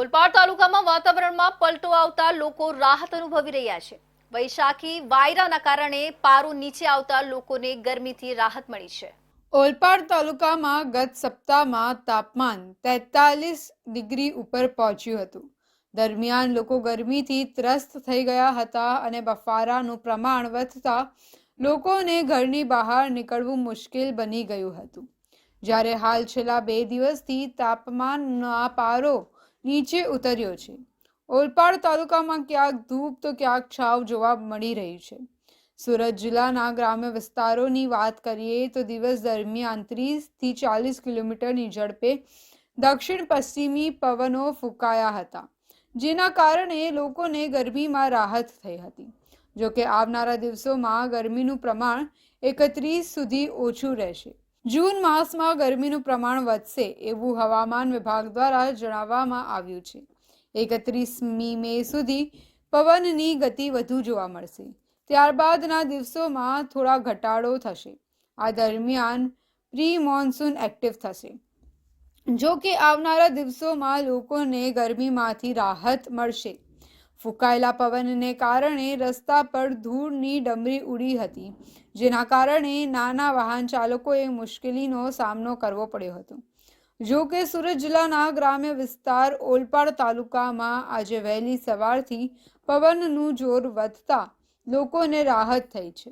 ઓલપાડ તાલુકામાં વાતાવરણમાં પલટો આવતા લોકો રાહત અનુભવી રહ્યા છે. વૈશાખી વાયરાના કારણે પારો નીચે આવતા લોકોને ગરમીથી રાહત મળી છે. ઓલપાડ તાલુકામાં ગત સપ્તાહમાં તાપમાન તેતાલીસ ડિગ્રી ઉપર પહોંચ્યું હતું. દરમિયાન લોકો ગરમીથી ત્રસ્ત થઈ ગયા હતા અને બફારાનું પ્રમાણ વધતા લોકોને ઘરની બહાર નીકળવું મુશ્કેલ બની ગયું હતું. જ્યારે હાલ છેલ્લા બે દિવસથી તાપમાનના પારો નીચે ઉતર્યો છે. ઓલપાડ તાલુકામાં ક્યાંક ધૂપ તો ક્યાંક છાવ જોવા મળી રહી છે. સુરત જિલ્લાના ગ્રામ્ય વિસ્તારોની વાત કરીએ તો દિવસ દરમિયાન ત્રીસથી ચાલીસ કિલોમીટરની ઝડપે દક્ષિણ પશ્ચિમી પવનો ફૂંકાયા હતા, જેના કારણે લોકોને ગરમીમાં રાહત થઈ હતી. જો કે આવનારા દિવસોમાં ગરમીનું પ્રમાણ એકત્રીસ સુધી ઓછું રહેશે. જૂન માસમાં ગરમીનું પ્રમાણ વધશે એવું હવામાન વિભાગ દ્વારા જણાવવામાં આવ્યું છે. એકત્રીસમી મે સુધી પવનની ગતિ વધુ જોવા મળશે. ત્યારબાદના દિવસોમાં થોડા ઘટાડો થશે. આ દરમિયાન પ્રી મોન્સૂન એક્ટિવ થશે. જો કે આવનારા દિવસોમાં લોકોને ગરમીમાંથી રાહત મળશે. ફૂંકાયેલા પવનને કારણે રસ્તા પર ધૂળની ડમરી ઉડી હતી, જેના કારણે નાના વાહન ચાલકોએ મુશ્કેલીનો સામનો કરવો પડ્યો હતો. જો કે સુરત જિલ્લાના ગ્રામ્ય વિસ્તાર ઓલપાડ તાલુકામાં આજે વહેલી સવારથી પવનનું જોર વધતા લોકોને રાહત થઈ છે.